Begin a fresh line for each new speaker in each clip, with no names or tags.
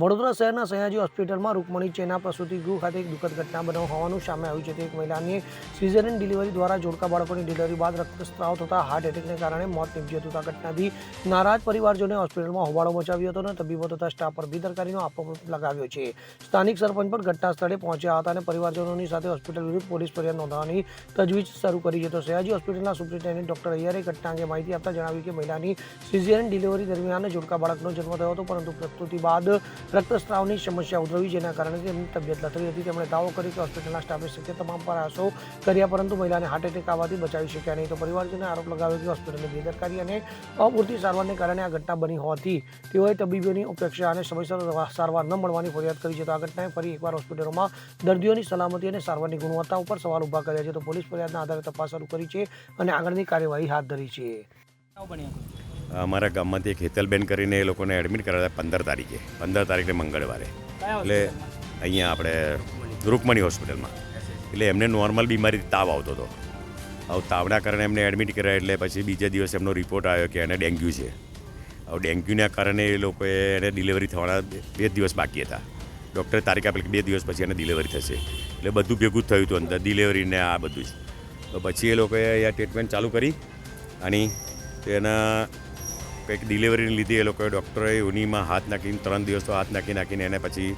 વડોદરા શહેરના સયાજી હોસ્પિટલમાં રૂકમણી ચેના પ્રસૂતિ ગૃહ ખાતે એક દુઃખદ ઘટના બનાવ હોવાનું સામે આવ્યું છે. તે એક મહિલાની સિઝેરિયન ડિલિવરી દ્વારા જોડકા બાળકોની ડિલિવરી બાદ રક્તસ્રાવ થતા હાર્ટ એટેકને કારણે મોત નીપજ્યું હતું. આ ઘટનાથી નારાજ પરિવારજોને હોસ્પિટલમાં હોબાળો મચાવ્યો હતો અને તબીબો તથા સ્ટાફ પર બેદરકારીનો આપો લગાવ્યો છે. સ્થાનિક સરપંચ પણ ઘટના સ્થળે પહોંચ્યા હતા અને પરિવારજનોની સાથે હોસ્પિટલ વિરુદ્ધ પોલીસ ફરિયાદ નોંધવાની તજવીજ શરૂ કરી છે. તો સયાજી હોસ્પિટલના સુપ્રિન્ટેન્ડન્ટ ડોક્ટર અય્યરે ઘટના અંગે માહિતી આપતા જણાવ્યું કે મહિલાની સિઝેરિયન ડિલિવરી દરમિયાન જોડકા બાળકનો જન્મ થયો હતો, પરંતુ પ્રસ્તુતિ બાદ રક્તસ્રાવની સમસ્યા ઉદ્ભવી જેના કારણે તેમની તબિયત લથડી હતી. તેમણે દાવો કર્યો કે હોસ્પિટલના સ્ટાફે શક્ય તમામ પ્રયાસો કર્યા, પરંતુ મહિલાને હાર્ટ એટેક આવવાથી બચાવી શક્યા નહીં. તો પરિવારજોને આરોપ લગાવ્યો કે હોસ્પિટલની બેદરકારી અને અપૂરતી સારવારને કારણે આ ઘટના બની હોવાથી તેઓએ તબીબોની ઉપેક્ષા અને સમયસર સારવાર ન મળવાની ફરિયાદ કરી છે. તો આ ઘટનાએ ફરી એકવાર હોસ્પિટલોમાં દર્દીઓની સલામતી અને સારવારની ગુણવત્તા ઉપર સવાલ ઊભા કર્યા છે. તો પોલીસ ફરિયાદના આધારે તપાસ શરૂ કરી છે અને આગળની કાર્યવાહી હાથ ધરી છે.
અમારા ગામમાંથી એક હેતલબેન કરીને એ લોકોને એડમિટ કરાવ્યા પંદર તારીખે. પંદર તારીખે મંગળવારે. એટલે અહીંયા આપણે રૂકમણી હોસ્પિટલમાં એટલે એમને નોર્મલ બીમારી તાવ આવતો હતો. હવે તાવના કારણે એમને એડમિટ કર્યા એટલે પછી બીજા દિવસે એમનો રિપોર્ટ આવ્યો કે એને ડેન્ગ્યુ છે. હવે ડેન્ગ્યુના કારણે એ લોકોએ એને ડિલિવરી થવાના બે દિવસ બાકી હતા. ડૉક્ટરે તારીખ આપેલી કે બે દિવસ પછી એને ડિલિવરી થશે. એટલે બધું ભેગું જ થયું હતું અંદર ડિલિવરીને આ બધું જ. તો પછી એ લોકોએ અહીંયા ટ્રીટમેન્ટ ચાલુ કરી. અને તેના કંઈક ડિલિવરીને લીધે એ લોકોએ ડૉક્ટરે ઉનીમાં હાથ નાખીને ત્રણ દિવસ તો હાથ નાખી નાખીને એને પછી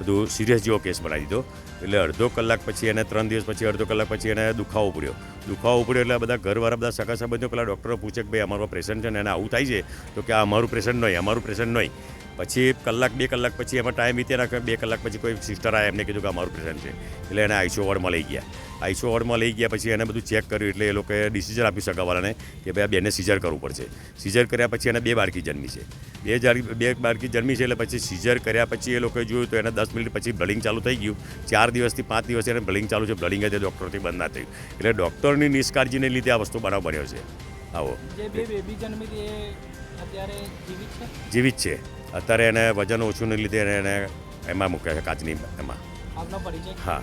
બધું સિરિયસ જેવો કેસ બનાવી દીધો. એટલે અડધો કલાક પછી એને ત્રણ દિવસ પછી, અડધો કલાક પછી એને દુખાવો પડ્યો. દુખાવો પડ્યો એટલે બધા ઘરવાળા બધા સગા સંબંધો પેલા ડૉક્ટરો પૂછે કે ભાઈ, અમારો પેશન્ટ છે ને એને આવું થાય છે? તો કે, આ અમારું પેશન્ટ નહીં, અમારું પેશન્ટ નહીં. પછી કલાક, બે કલાક પછી એમાં ટાઈમ વીત્યા બે કલાક પછી કોઈ સિસ્ટર આવે એમને કીધું કે, અમારું પેશન્ટ છે. એટલે એને આઈસીયુ વોર્ડમાં લઈ ગયા. આઈસીયુ વોર્ડમાં લઈ ગયા પછી એને બધું ચેક કર્યું એટલે એ લોકોએ ડિસિઝન આપી સગાવાળાને કે ભાઈ આ બેને સિઝર કરવું પડશે. સિઝર કર્યા પછી એને બે બાળકી જન્મી છે. બે જાર બે બાળકી જન્મી છે એટલે પછી સિઝર કર્યા પછી એ લોકોએ જોયું તો એને દસ મિનિટ પછી બ્લડિંગ ચાલુ થઈ ગયું. ચાર દિવસથી પાંચ દિવસ એને બ્લડિંગ ચાલુ છે. બ્લડિંગ જ ડૉક્ટરથી બંધ ના થયું. એટલે ડૉક્ટરની નિષ્કાળજીને લીધે આ વસ્તુ બનાવ બન્યો છે. આવો.
જીવિત છે?
અત્યારે એને વજન ઓછું લીધે એને એને એમાં મૂક્યા છે કાચની એમાં. હા.